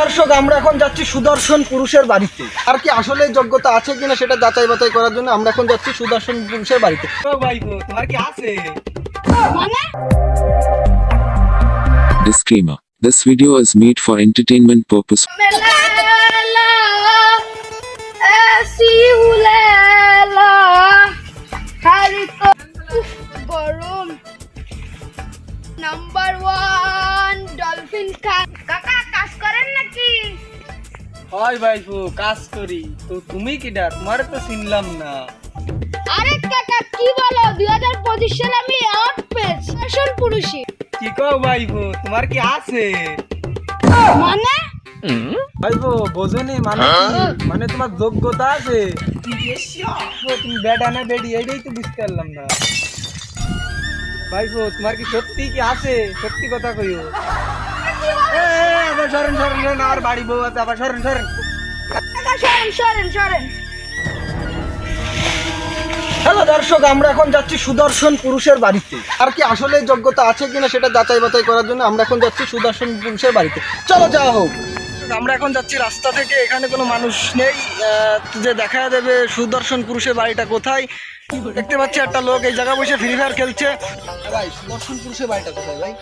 দর্শক আমরা এখন যাচ্ছি সুদর্শন পুরুষের বাড়িতে আর কি আসলে যোগ্যতা আছে কিনা সেটা যাচাই বাছাই করার জন্য আমরা এখন যাচ্ছি সুদর্শন পুরুষের বাড়িতে ও ভাইপো তোমার কি আছে Disclaimer. This video is made for entertainment purpose. হারিতো নাম্বার ওয়ান ডলফিন হয় ভাইপো কাজ করি। তো তুমি কি ডাক? তোমার তো চিনলাম না। আরে কাকা কি বলো? দুই হাজার পঁচিশ সালে আমি অ্যাওয়ার্ড পেয়েছি। ফ্যাশন পুরুষে। কি কও ভাইপো তোমার কি আছে? মানে? ভাইপো বোঝনি মানে মানে তোমার যোগ্যতা আছে? তুমি বেডা না বেডি এটাই তো বুঝতে পারলাম না। ভাইপো তোমার কি সত্যি কি আছে? সত্যি কথা কইও। সরেন সরেন সরেন আর বাড়ি বউ আছে আবার সরেন সরেন। সরেন সরেন সরেন। হ্যালো দর্শক আমরা এখন যাচ্ছি সুদর্শন পুরুষের বাড়িতে। আর কি আসলে যোগ্যতা আছে কিনা সেটা যাচাই বাছাই করার জন্য আমরা এখন যাচ্ছি সুদর্শন পুরুষের বাড়িতে। চলো যাওয়া হোক। আমরা এখন যাচ্ছি রাস্তা থেকে এখানে কোনো মানুষ নেই। যে দেখা দেবে সুদর্শন পুরুষের বাড়িটা কোথায়? দেখতে পাচ্ছি একটা লোক এই জায়গায় বসে ফ্রি ফায়ার খেলছে। ভাই সুদর্শন পুরুষের বাড়িটা কোথায় ভাই?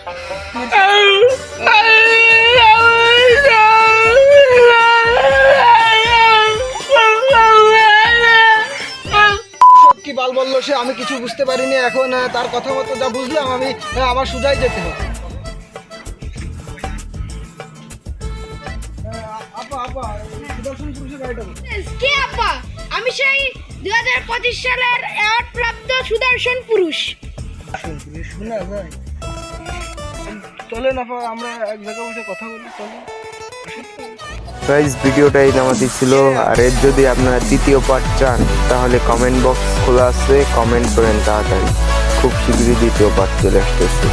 কি বাল বলল সে আমি কিছু বুঝতে পারিনি এখন তার কথা মতো যা বুঝলাম আমি আমার সুজাই যেতে হবে। আপা? কে আমি সেই দুই হাজার পঁচিশ সালের অ্যাওয়ার্ড প্রাপ্ত সুদর্শন পুরুষ শোনা যায়। চলেন আপা আমরা এক জায়গায় বসে কথা বলি চলেন। গাইজ ভিডিওটা এই নামাতি ছিল। আর এর যদি আপনারা দ্বিতীয় পার্ট চান তাহলে কমেন্ট বক্স খোলা আছে কমেন্ট করেন তাড়াতাড়ি। খুব শীঘ্রই দ্বিতীয় পার্ট চলে আসতেছে।